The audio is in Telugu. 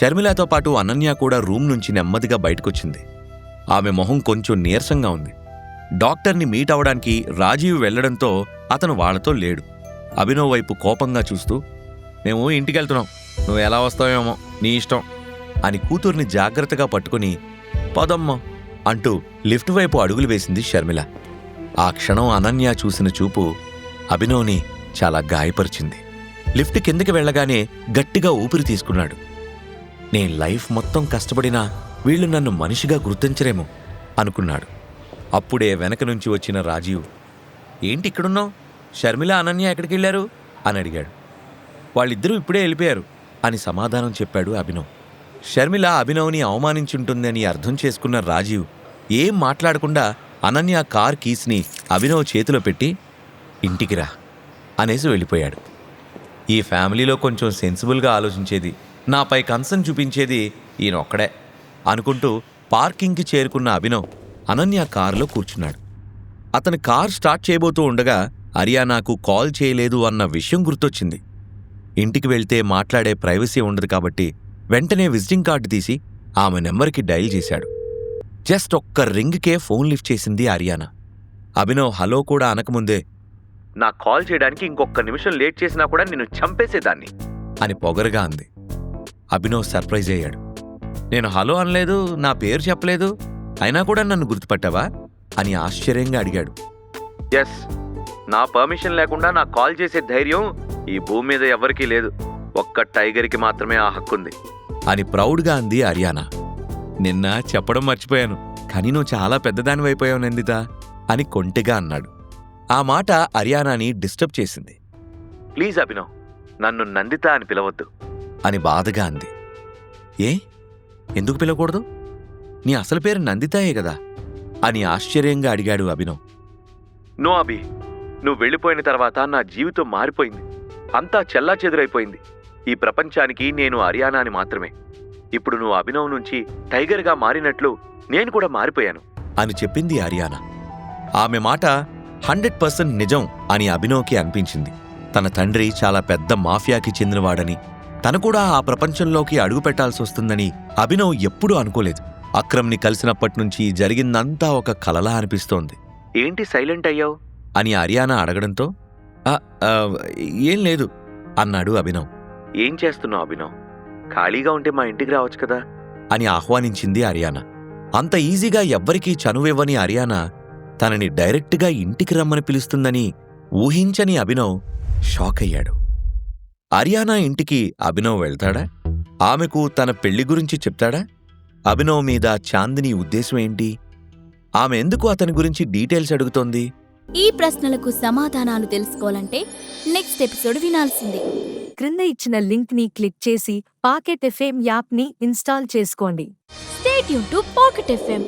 షర్మిలతో పాటు అనన్య కూడా రూమ్ నుంచి నెమ్మదిగా బయటకొచ్చింది. ఆమె మొహం కొంచెం నీరసంగా ఉంది. డాక్టర్ని మీట్ అవడానికి రాజీవ్ వెళ్ళడంతో అతను వాళ్ళతో లేడు. అభినవ్ వైపు కోపంగా చూస్తూ మేము ఇంటికెళ్తున్నాం. నువ్వు ఎలా వస్తావేమో? నీ ఇష్టం. అని కూతుర్ని జాగ్రత్తగా పట్టుకుని పదమ్మ అంటూ లిఫ్ట్ వైపు అడుగులు వేసింది షర్మిల. ఆ క్షణం అనన్య చూసిన చూపు అభినవ్ని చాలా గాయపరిచింది. లిఫ్ట్ కిందకి వెళ్ళగానే గట్టిగా ఊపిరి తీసుకున్నాడు. నేను లైఫ్ మొత్తం కష్టపడినా వీళ్ళు నన్ను మనిషిగా గుర్తించరేమో అనుకున్నాడు. అప్పుడే వెనక నుంచి వచ్చిన రాజీవ్ ఏంటి ఇక్కడున్నావు? షర్మిల అనన్య ఎక్కడికి వెళ్ళారు అని అడిగాడు. వాళ్ళిద్దరూ ఇప్పుడే వెళ్ళిపోయారు అని సమాధానం చెప్పాడు అభినవ్. షర్మిల అభినవ్ని అవమానించుంటుందని అర్థం చేసుకున్న రాజీవ్ ఏం మాట్లాడకుండా అనన్య కార్ కీస్ని అభినవ్ చేతిలో పెట్టి ఇంటికి రా అనేసి వెళ్ళిపోయాడు. ఈ ఫ్యామిలీలో కొంచెం సెన్సిబుల్గా ఆలోచించేది నాపై కన్సర్న్ చూపించేది ఈయనొక్కడే అనుకుంటూ పార్కింగ్కి చేరుకున్న అభినవ్ అనన్య కారులో కూర్చున్నాడు. అతని కార్ స్టార్ట్ చేయబోతూ ఉండగా అరియానాకు కాల్ చేయలేదు అన్న విషయం గుర్తొచ్చింది. ఇంటికి వెళ్తే మాట్లాడే ప్రైవసీ ఉండదు కాబట్టి వెంటనే విజిటింగ్ కార్డు తీసి ఆమె నెంబర్కి డయల్ చేశాడు. జస్ట్ ఒక్క రింగ్కే ఫోన్ లిఫ్ట్ చేసింది అరియానా. అభినవ్ హలో కూడా అనకముందే నా కాల్ చేయడానికి ఇంకొక నిమిషం లేట్ చేసినా కూడా నిన్ను చంపేసేదాన్ని అని పొగరగా అంది. అభినవ్ సర్ప్రైజ్ అయ్యాడు. నేను హలో అనలేదు నా పేరు చెప్పలేదు అయినా కూడా నన్ను గుర్తుపట్టావా? అని ఆశ్చర్యంగా అడిగాడు. ఎస్ నా పర్మిషన్ లేకుండా నా కాల్ చేసే ధైర్యం ఈ భూమి మీద ఎవరికీ లేదు. ఒక్క టైగర్కి మాత్రమే ఆ హక్కుంది. అని ప్రౌడ్గా అంది అరియానా. నిన్న చెప్పడం మర్చిపోయాను కానీ నువ్వు చాలా పెద్దదానివైపోయావు నందిత అని కొంటెగా అన్నాడు. ఆ మాట అరియానాని డిస్టర్బ్ చేసింది. ప్లీజ్ అభినవ్ నన్ను నందిత అని పిలవద్దు. అని బాధగా అంది. ఏ? ఎందుకు పిలవకూడదు? నీ అసలు పేరు నందితాయే కదా? అని ఆశ్చర్యంగా అడిగాడు అభినవ్. నో అభి నువ్వు వెళ్ళిపోయిన తర్వాత నా జీవితం మారిపోయింది. అంతా చెల్లా చెదురైపోయింది ఈ ప్రపంచానికి నేను హర్యానా అని మాత్రమే. ఇప్పుడు నువ్వు అభినవ్ నుంచి టైగర్గా మారినట్లు నేను కూడా మారిపోయాను. అని చెప్పింది హర్యానా. ఆమె మాట హండ్రెడ్ పర్సెంట్ నిజం అని అభినవ్కి అనిపించింది. తన తండ్రి చాలా పెద్ద మాఫియాకి చెందినవాడని తను కూడా ఆ ప్రపంచంలోకి అడుగుపెట్టాల్సి వస్తుందని అభినవ్ ఎప్పుడూ అనుకోలేదు. అక్రమ్ని కలిసినప్పటి నుంచి జరిగిందంతా ఒక కలలా అనిపిస్తోంది. ఏంటి సైలెంట్ అయ్యావు? అని హర్యానా అడగడంతో "ఆ, ఆ, ఏం లేదు అన్నాడు అభినవ్. ఏం చేస్తున్నావు అభినవ్? ఖాళీగా ఉంటే మా ఇంటికి రావచ్చు కదా? అని ఆహ్వానించింది హర్యానా అంత ఈజీగా ఎవ్వరికీ చనువివ్వని హర్యానా తనని డైరెక్ట్గా ఇంటికి రమ్మని పిలుస్తుందని ఊహించని అభినవ్ షాక్ అయ్యాడు హర్యానా ఇంటికి అభినవ్ వెళ్తాడా? ఆమెకు తన పెళ్ళి గురించి చెప్తాడా? అభినవ్ మీద చాందిని ఉద్దేశం ఏంటి? ఆమె ఎందుకు అతని గురించి డీటెయిల్స్ అడుగుతోంది? ఈ ప్రశ్నలకు సమాధానాలు తెలుసుకోవాలంటే నెక్స్ట్ ఎపిసోడ్ వినాల్సిందే. క్రింద ఇచ్చిన లింక్ని క్లిక్ చేసి పాకెట్ ఎఫ్ఎం యాప్ని ఇన్స్టాల్ చేసుకోండి. స్టేట్ యూన్ టు పాకెట్ ఎఫ్ఎం